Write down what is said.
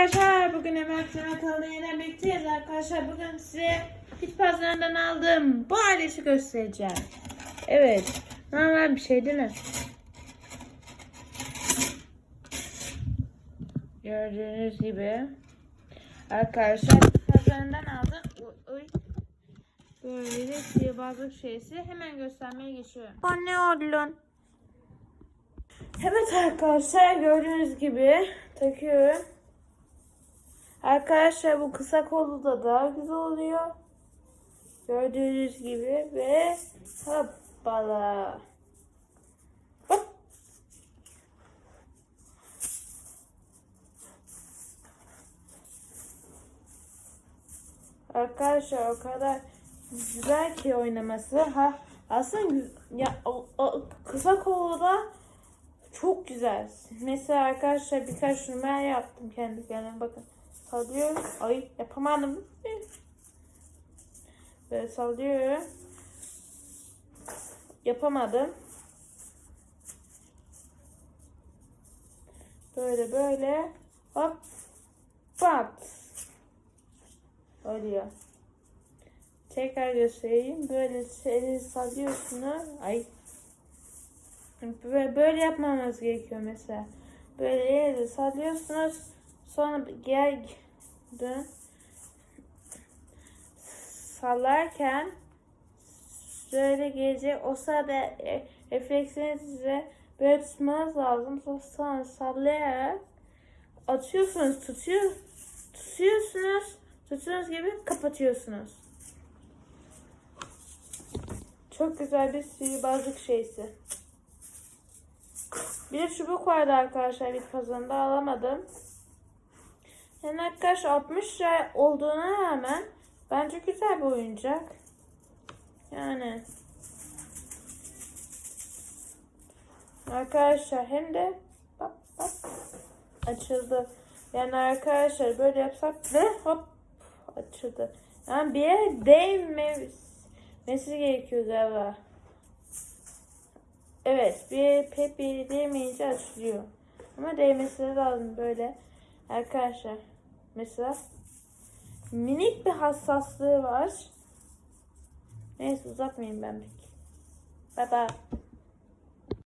arkadaşlar. Bugün Emel Kanal'da yine birlikteyiz arkadaşlar. Bugün size bit pazarından aldığım bu aleti göstereceğim. Evet. Normal bir şey değil mi? Gördüğünüz gibi. Arkadaşlar bit pazarından oy. Böyle sihirbazlık şeysi. Hemen göstermeye geçiyorum. O ne oğlum? Evet arkadaşlar gördüğünüz gibi takıyorum. Arkadaşlar bu kısa kolu da daha güzel oluyor. Gördüğünüz gibi ve hoppala. Hop. Arkadaşlar o kadar güzel ki oynaması. Ha aslında ya o, o kısa kolu da çok güzel. Mesela arkadaşlar birkaç numara yaptım kendi kendime. Bakın sallıyorum. Ay yapamadım. Böyle sallıyorum. Yapamadım. Böyle böyle. Hop. Pat. Oluyor. Tekrar göstereyim. Böyle eli sallıyorsunuz. Ay Böyle, yapmamız gerekiyor mesela. Böyle eli sallıyorsunuz. Sonra gel dön. Sallarken böyle gelecek. O sırada e, refleksinizi böyle tutmanız lazım. Sonra sallayarak atıyorsunuz, tutuyor, tutuyorsunuz, tuttuğunuz gibi kapatıyorsunuz. Çok güzel bir sihirbazlık şeysi. Bir çubuk vardı arkadaşlar bit pazarında alamadım. Yani arkadaşlar 60 lira olduğuna rağmen bence güzel bir oyuncak. Yani arkadaşlar hem de bak bak açıldı. Yani arkadaşlar böyle yapsak ve hop açıldı. Yani bir yere değmemesi gerekiyor galiba. Evet bir bir değmeyince açılıyor. Ama değmesi de lazım böyle. Arkadaşlar mesela minik bir hassaslığı var. Neyse uzatmayayım ben pek. Bye bye.